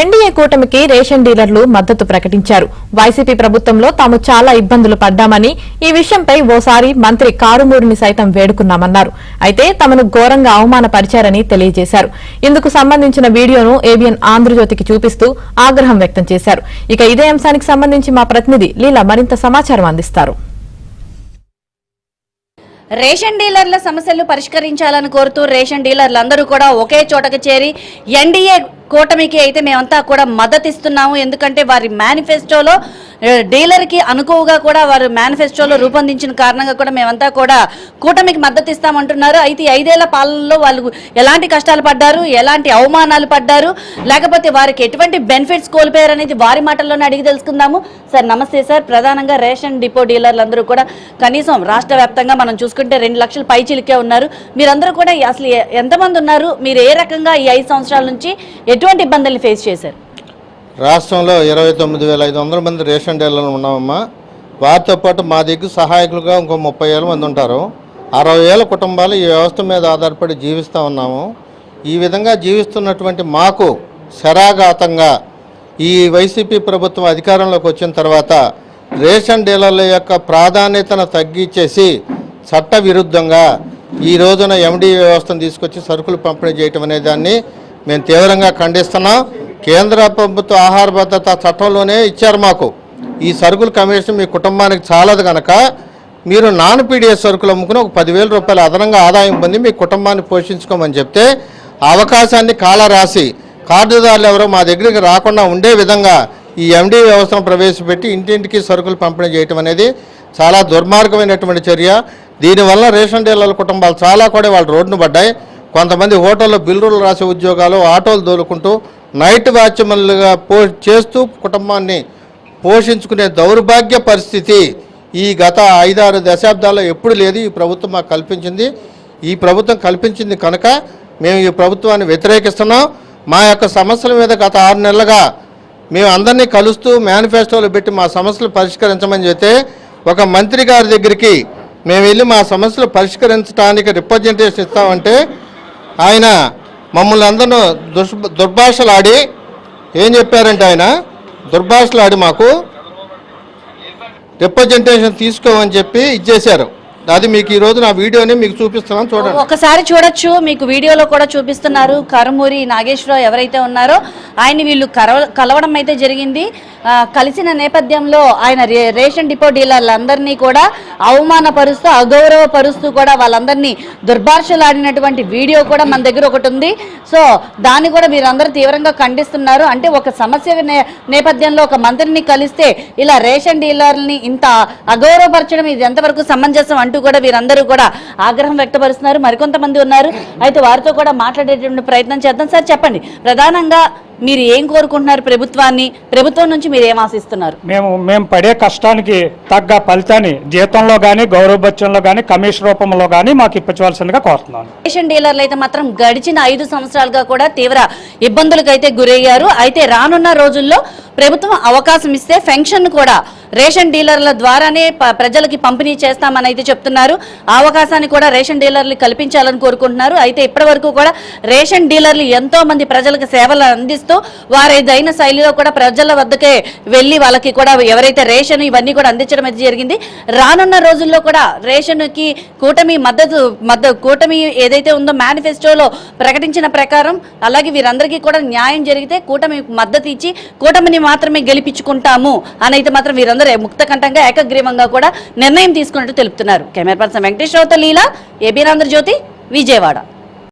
NDA కూటమికి ration డీలర్లు మద్దతు ప్రకటించారు. వైసీపీ ప్రభుత్వంలో తాము చాలా ఇబ్బందులు పడ్డామని ఈ విషయంపై ఓసారి మంత్రి కారుమూరిని సైతం వేడుకున్నామన్నారు. అయితే తమను ఘోరంగా అవమానపరిచారని తెలియజేశారు. ఇందుకు సంబంధించిన వీడియోను ఏబిఎన్ ఆంధ్రజ్యోతికి చూపిస్తూ ఆగ్రహం వ్యక్తం చేశారు. ఇక ఇదే అంశానికి సంబంధించి మా ప్రతినిధి లీలా మరింత సమాచారం అందిస్తారు. రేషన్ డీలర్ల సమస్యలు పరిష్కరించాలని కోరుతూ రేషన్ డీలర్లు అందరూ కూడా ఒకే చోటకు చేరి ఎన్డీఏ కూటమికి అయితే మేమంతా కూడా మద్దతు ఇస్తున్నాము ఎందుకంటే వారి మేనిఫెస్టోలో డీలర్కి అనుకువగా కూడా వారు మేనిఫెస్టోలో రూపొందించిన కారణంగా కూడా మేమంతా కూడా కూటమికి మద్దతు ఇస్తామంటున్నారు అయితే ఐదేళ్ళ పాలనలో వాళ్ళు ఎలాంటి కష్టాలు పడ్డారు? ఎలాంటి అవమానాలు పడ్డారు? లేకపోతే వారికి ఎటువంటి బెనిఫిట్స్ కోల్పోయారు అనేది వారి మాటల్లోనే అడిగి తెలుసుకుందాము. సార్ నమస్తే సార్. ప్రధానంగా రేషన్ డిపో డీలర్లు అందరూ కూడా కనీసం రాష్ట్ర వ్యాప్తంగా మనం చూసుకుంటే రెండు లక్షల పైచిలికే ఉన్నారు. మీరందరూ కూడా అసలు ఎంతమంది ఉన్నారు? మీరు ఏ రకంగా ఈ ఐదు సంవత్సరాల నుంచి ఎటువంటి ఇబ్బందుల్ని ఫేస్ చేశారు? రాష్ట్రంలో ఇరవై తొమ్మిది వేల ఐదు వందల మంది రేషన్ డీలర్లు ఉన్నామమ్మా. వారితో పాటు మా దగ్గర సహాయకులుగా ఇంకో ముప్పై వేల మంది ఉంటారు. అరవై వేల కుటుంబాలు ఈ వ్యవస్థ మీద ఆధారపడి జీవిస్తూ ఉన్నాము. ఈ విధంగా జీవిస్తున్నటువంటి మాకు శరాఘాతంగా ఈ వైసీపీ ప్రభుత్వం అధికారంలోకి వచ్చిన తర్వాత రేషన్ డీలర్ల యొక్క ప్రాధాన్యతను తగ్గించేసి చట్ట విరుద్ధంగా ఈ రోజున ఎండీ వ్యవస్థను తీసుకొచ్చి సరుకులు పంపిణీ చేయటం అనే దాన్ని మేము తీవ్రంగా ఖండిస్తున్నాం కేంద్ర ప్రభుత్వ ఆహార భద్రత చట్టంలోనే ఇచ్చారు మాకు. ఈ సరుకుల కమిషన్ మీ కుటుంబానికి చాలదు కనుక మీరు నాన్ పీడిఎస్ సరుకులు అమ్ముకుని ఒక పదివేల రూపాయల అదనంగా ఆదాయం పొంది మీ కుటుంబాన్ని పోషించుకోమని చెప్తే ఆ అవకాశాన్ని కాల రాసి కార్డుదారులు ఎవరో మా దగ్గరికి రాకుండా ఉండే విధంగా ఈ ఎండీ వ్యవస్థను ప్రవేశపెట్టి ఇంటింటికి సరుకులు పంపిణీ చేయటం అనేది చాలా దుర్మార్గమైనటువంటి చర్య. దీనివల్ల రేషన్ డీలర్ల కుటుంబాలు చాలా కూడా వాళ్ళు రోడ్డును పడ్డాయి. కొంతమంది హోటల్లో బిల్లులు రాసే ఉద్యోగాలు ఆటోలు దోలుకుంటూ నైట్ వాచ్మెన్లుగా పో చేస్తూ కుటుంబాన్ని పోషించుకునే దౌర్భాగ్య పరిస్థితి ఈ గత ఐదారు దశాబ్దాల్లో ఎప్పుడు లేదు. ఈ ప్రభుత్వం మాకు కల్పించింది. ఈ ప్రభుత్వం కల్పించింది కనుక మేము ఈ ప్రభుత్వాన్ని వ్యతిరేకిస్తున్నాం. మా యొక్క సమస్యల మీద గత ఆరు నెలలుగా మేము అందరినీ కలుస్తూ మేనిఫెస్టోలు పెట్టి మా సమస్యలు పరిష్కరించమని చెప్తే ఒక మంత్రి గారి దగ్గరికి మేము వెళ్ళి మా సమస్యలు పరిష్కరించడానికి రిప్రజెంటేషన్ ఇస్తామంటే ఆయన మమ్మల్ని అందరూ దుష్ దుర్భాషలాడి ఏం చెప్పారంటే ఆయన దుర్భాషలాడి మాకు రిప్రజెంటేషన్ తీసుకోమని చెప్పి ఇచ్చేశారు. అది మీకు ఈ రోజు నా వీడియోని మీకు చూపిస్తున్నాను చూడండి. ఒకసారి చూడొచ్చు మీకు వీడియోలో కూడా చూపిస్తున్నారు. కరుమూరి నాగేశ్వరరావు ఎవరైతే ఉన్నారో ఆయన వీళ్ళు కలవడం అయితే జరిగింది. కలిసిన నేపథ్యంలో ఆయన రే- రేషన్ డిపో డీలర్లందరినీ కూడా అవమానపరుస్తూ అగౌరవపరుస్తూ కూడా వాళ్ళందరినీ దుర్భాషలాడినటువంటి వీడియో కూడా మన దగ్గర ఒకటి ఉంది. సో దాన్ని కూడా మీరందరూ తీవ్రంగా ఖండిస్తున్నారు. అంటే ఒక సమస్య నే- నేపథ్యంలో ఒక మంత్రిని కలిస్తే ఇలా రేషన్ డీలర్ని ఇంత అగౌరవపరచడం ఇది ఎంతవరకు సమంజసం అంటూ కూడా వీరందరూ కూడా ఆగ్రహం వ్యక్తపరుస్తున్నారు. మరికొంతమంది ఉన్నారు. అయితే వారితో కూడా మాట్లాడేటువంటి ప్రయత్నం చేద్దాం. సార్ చెప్పండి. ప్రధానంగా మీరు ఏం కోరుకుంటున్నారు ప్రభుత్వాన్ని? ప్రభుత్వం నుంచి మీరు ఏం ఆశిస్తున్నారు? మేము మేము పడే కష్టానికి తగ్గ ఫలితాన్ని జీతంలో కానీ గౌరవభత్యంలో కానీ కమిషన్ రూపంలో కానీ మాకు ఇప్పించవలసిందిగా కోరుతున్నాను. రేషన్ డీలర్లు అయితే మాత్రం గడిచిన ఐదు సంవత్సరాలుగా కూడా తీవ్ర ఇబ్బందులకు అయితే గురయ్యారు. అయితే రానున్న రోజుల్లో ప్రభుత్వం అవకాశం ఇస్తే పెన్షన్ కూడా రేషన్ డీలర్ల ద్వారానే ప్రజలకి పంపిణీ చేస్తామని అయితే చెప్తున్నారు. ఆ అవకాశాన్ని కూడా రేషన్ డీలర్లు కల్పించాలని కోరుకుంటున్నారు. అయితే ఇప్పటి కూడా రేషన్ డీలర్లు ఎంతో మంది ప్రజలకు సేవలు అందిస్తూ వారేదైన శైలిలో కూడా ప్రజల వద్దకే వెళ్ళి వాళ్ళకి కూడా ఎవరైతే రేషన్ ఇవన్నీ కూడా అందించడం అయితే జరిగింది. రానున్న రోజుల్లో కూడా రేషన్కి కూటమి మద్దతు మద్దతు కూటమి ఏదైతే ఉందో మేనిఫెస్టోలో ప్రకటించిన ప్రకారం అలాగే వీరందరికీ కూడా న్యాయం జరిగితే కూటమి మద్దతు ఇచ్చి కూటమిని మాత్రమే గెలిపించుకుంటాము అని అయితే మాత్రం వీరందరూ ముక్తకంఠంగా ఏకగ్రీవంగా కూడా నిర్ణయం తీసుకున్నట్టు తెలుపుతున్నారు. కెమెరా పర్సన్ వెంకటేశ్వరరావుతో లీలా ఏబీ ఆంధ్రజ్యోతి విజయవాడ.